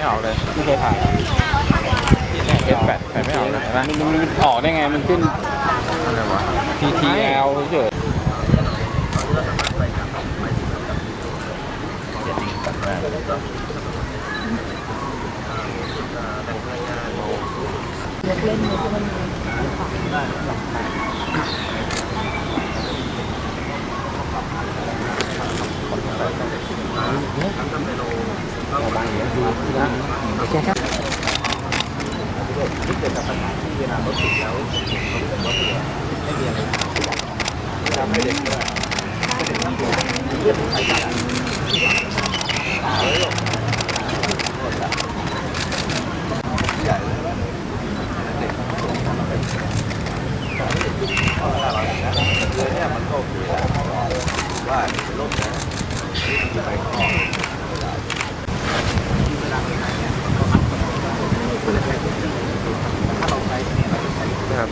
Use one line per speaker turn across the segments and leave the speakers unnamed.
ไม่ออกเลย
ไม่เคยถ่าย
เอฟแปดแปดไม่ออกเลยเห็นไหม
มันมันมันออกได้ไงมันขึ้น
อะไรวะ
TTL เฉย
นะครั บบ้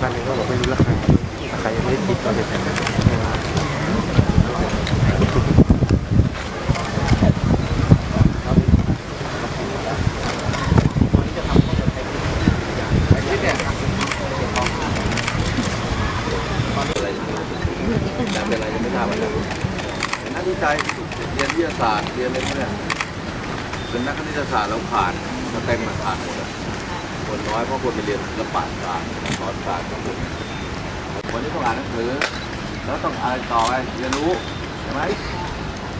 านนี้ก็บอกไม่รู้ราคาราคายังไม่ได้คิดตอนเด็ก
แต่เป็นอะไรยังไม่ทราบเหมือนกันเป็นนักวิจัยเรียนวิทยาศาสตร์เรียนอะไรพวกเนี้ยเป็นนักคณิตศาสตร์เราขาดสเต็มมาขาดหมดอะ คนน้อยเพราะคนไปเรียนศิลปะศาสตร์สอนศาสตร์กับคนวันนี้ต้องอ่านหนังสือแล้วต้องอะไรต่อไปเรียนรู้ใช่ไหม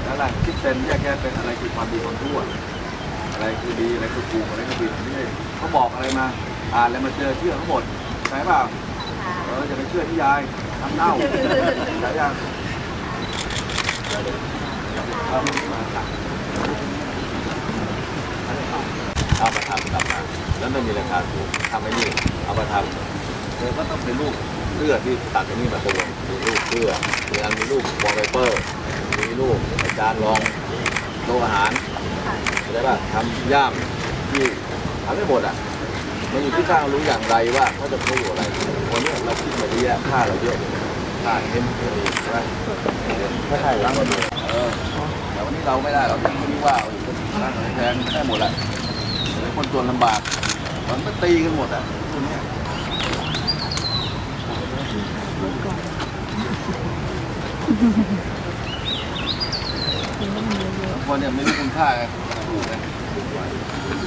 แล้วอะไรคิดเป็นแยกแยะเป็นอะไรคือความดีความชั่วอะไรคือดีอะไรคือถูอะไรคือผิดไม่ใช่เขาบอกอะไรมาอ่านแล้วมาเจอเชื่อทั้งหมดใช่เปล่าเอออย่าไปเชื่อที่ยายทำเน่าใช่ยังเอา เอามาทำกลับมาแล้วไม่มีราคาถูกทำไอ้นี่เอามาทำเธอก็ต้องเป็นรูปเสื้อที่ตัดไอ้นี่มาตัวมีรูปเสื้อมีอันมีรูปวอลเปเปอร์มีรูปอาจารย์รองโต๊ะอาหารเข้าใจป่ะทำย่ามที่ทำไม่หมดอะมันอยู่ที่สร้างรู้อย่างไรว่าเขาจะพูดอะไรวันนี้เราคิดมาเยอะแยะค่าเราเยอะค่าเอ็มใช่ไหม
ไม่ถ่ายแล้ว
เออแต่วันนี้เราไม่ได้เราต้องรู้ว่าเอาอยู่คนร้านแพงไม่ได้หมดแหละแต่ คนจนลำบากมันก็ตีกันหมดอะพวกเนี้ยคนเนี่ยไม่รู้คุณค่าไงถูกไงเราทำไม